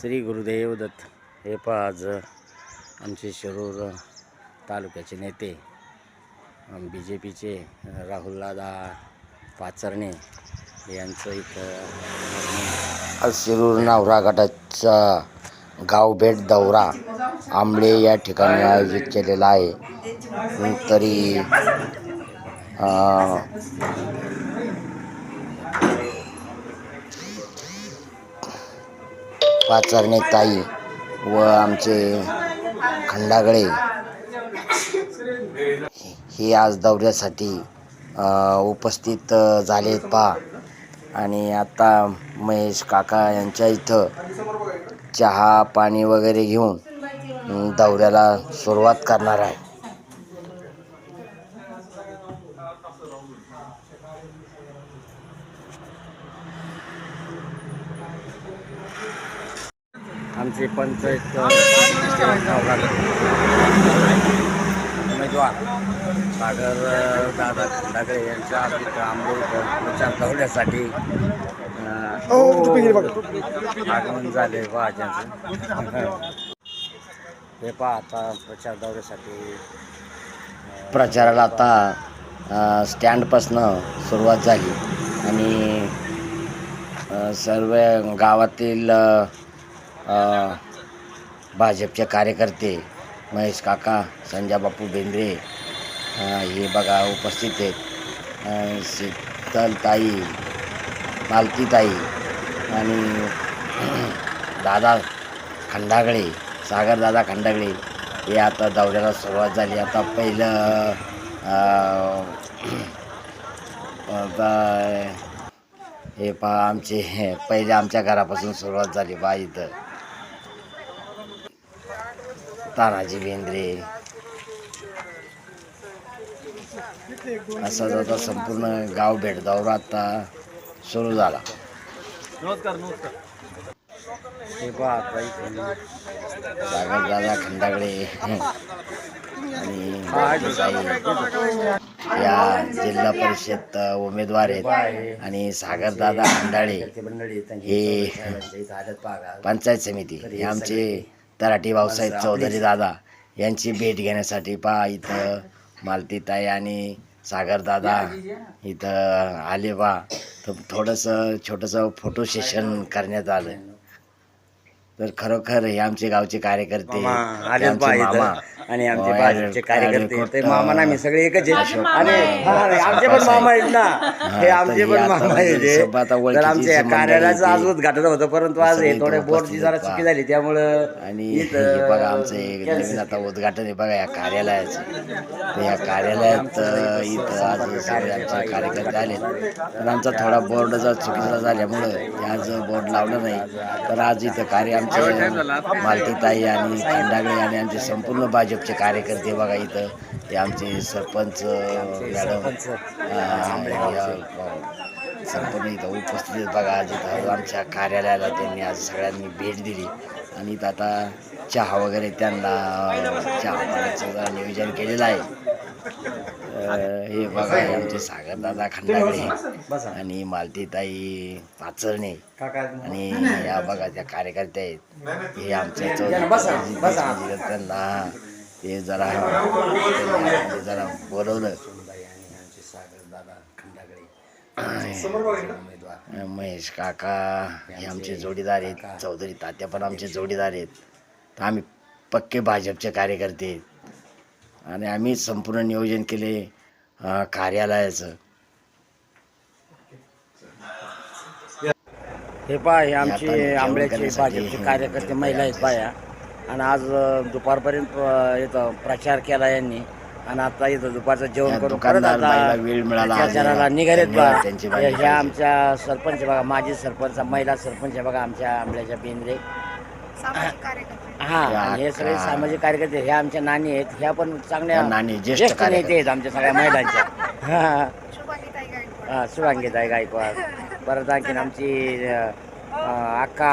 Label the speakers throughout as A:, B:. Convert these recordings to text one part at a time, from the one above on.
A: श्री गुरुदेव दत्त. हे पहा आज आमचे शिरूर तालुक्याचे नेते बी जे पीचे राहुलदादा पाचरणे यांचं इथं आज शिरूर नावरा गटाचा गाव भेट दौरा आंबळे या ठिकाणी आयोजित केलेला आहे. तरी पाचरणे ताई व आमचे खंडागळे हे आज दौऱ्यासाठी उपस्थित झाले आहेत पा आणि आता महेश काका यांच्या इथं चहा पाणी वगैरे घेऊन दौऱ्याला सुरुवात करणार आहे. आमचे पंचायत उमेदवार सागर दादा खंडागळे यांच्या आंबेडकर आंबेडकर दौऱ्यासाठी आगमन झाले त्यांचं हे पहा आता प्रचार दौऱ्यासाठी प्रचाराला आता स्टँडपासनं सुरुवात झाली. आणि सर्व गावातील भाजपचे कार्यकर्ते महेश काका संजय बापू बेंद्रे हे बघा उपस्थित आहेत. शीतलताई मालतीताई आणि दादा खंडागळे सागरदादा खंडागळे हे आता दौऱ्याला सुरुवात झाली. आता पहिलं हे पहा आमचे हे पहिले आमच्या घरापासून सुरुवात झाली बा इथं. तानाजी बेंद्रे. असा आता संपूर्ण गाव भेट दौरा आता सुरू झाला. हे पहा आता इथून सागरदादा खंडागळे. आणि या जिल्हा परिषद उमेदवार आहेत. आणि सागरदादा खंडाळे हे पंचायत समिती. हे आमचे तराटी भाऊसाहेब चौधरी दादा यांची भेट घेण्यासाठी पहा इथं मालतीताई आणि सागरदादा इथं आले बा तर थोडंसं छोटंसं फोटो सेशन करण्यात आलं. तर खरोखर हे आमचे गावचे कार्यकर्ते आमचे. मामा.
B: आणि आमचे भाजपचे कार्यकर्ते ते मामा ना आम्ही सगळे एकच आहेत.
A: अशोक
B: आणि आमचे पण मामा आहेत ना. हे
A: तर
B: आमचे
A: हे
B: पण मामा आहेत तर आमच्या कार्यालयाचं आज
A: ते
B: उद्घाटन होतं परंतु आज हे थोडे बोर्डची जरा चुकी. झाली त्यामुळं
A: आणि
B: इथं
A: बघा आमचं नवीन आता उद्घाटन आहे बघा या कार्यालयाचं. तर या कार्यालयात इथं आज सगळे आमचे कार्यकर्ते आले पण आमचा थोडा बोर्ड जर चुकीचा झाल्यामुळं ते आज बोर्ड लावलं नाही. तर आज इथं कार्य आमचे मालतीताई आणि खंडागळे आणि आमचे संपूर्ण भाजपचे कार्यकर्ते बघा इथं ते आमचे सरपंच मॅडम संपूर्ण इथं उपस्थित बघा आज इथं आमच्या कार्यालयाला त्यांनी आज सगळ्यांनी भेट दिली. आणि इथं आता चहा वगैरे त्यांना चहा पाण्याचं नियोजन केलेलं आहे. हे बघा हे आमचे सागरदादा खंडागळे आणि मालतीताई पाचरणे.
B: काका
A: आणि या बघा त्या कार्यकर्ते आहेत. हे आमच्या त्यांना ते जरा त्यांनी आतमध्ये जरा बोलवलं. महेश काका हे आमचे जोडीदार आहेत. चौधरी तात्या पण आमचे जोडीदार आहेत. तर आम्ही पक्के भाजपचे कार्यकर्ते आहेत. आणि आम्ही संपूर्ण नियोजन केले कार्यालयाचं. हे पहा हे आमचे आंबळ्याचे भाजपचे कार्यकर्ते महिला आहेत बाया आणि आज दुपारपर्यंत इथं प्रचार केला यांनी. आणि आता इथं दुपारचं जेवण करून परत आता
B: वेळ मिळाला
A: प्रचाराला निघालेत
B: त्यांचे बाई
A: हे- ह्या आमच्या सरपंच बघा माजी सरपंच महिला सरपंच आहे बघा आमच्या आंबळ्याच्या बेंद्रे.
C: सामाजिक कार्यकर्ते.
A: हा आणि हे सगळे सामाजिक कार्यकर्ते ह्या आमच्या नानी आहेत ह्या पण चांगल्या
B: नानी ज्येष्ठ
A: ज्येष्ठ नेते. आहेत आमच्या सगळ्या महिलांच्या. हा.
C: शुभांगीताई गायकवाड.
A: हा, शुभांगीताई गायकवाड. परत आणखीन आमची अ, अ, अक्का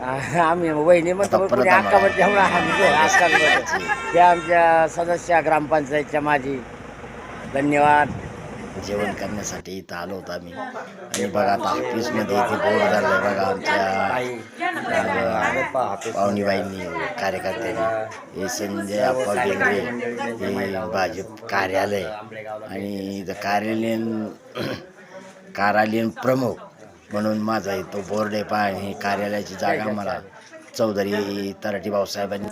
A: आम्ही वहिनी म्हणतो
B: आता
A: पण
B: परत
A: अक्का
B: आम्हाला-
A: म्हणते म्हणून आम्ही अक्का म्हणतो. त्या आमच्या सदस्य ग्रामपंचायतच्या माझी धन्यवाद.
B: जेवण करण्यासाठी इथं आलो होतो आम्ही. आणि बघा आता ऑफिसमध्ये इथे बोर्ड झालंय बघा आमच्या.
A: पाहुणीबाईंनी कार्यकर्त्यांनी. हे संजय अप्पा बेंद्रे हे भाजप कार्यालय. आणि इथं कार्यालयीन कार्यालयीन प्रमुख म्हणून माझा इथं बोर्ड आणि कार्यालयाची जागा मला चौधरी तराटी भाऊसाहेबांनी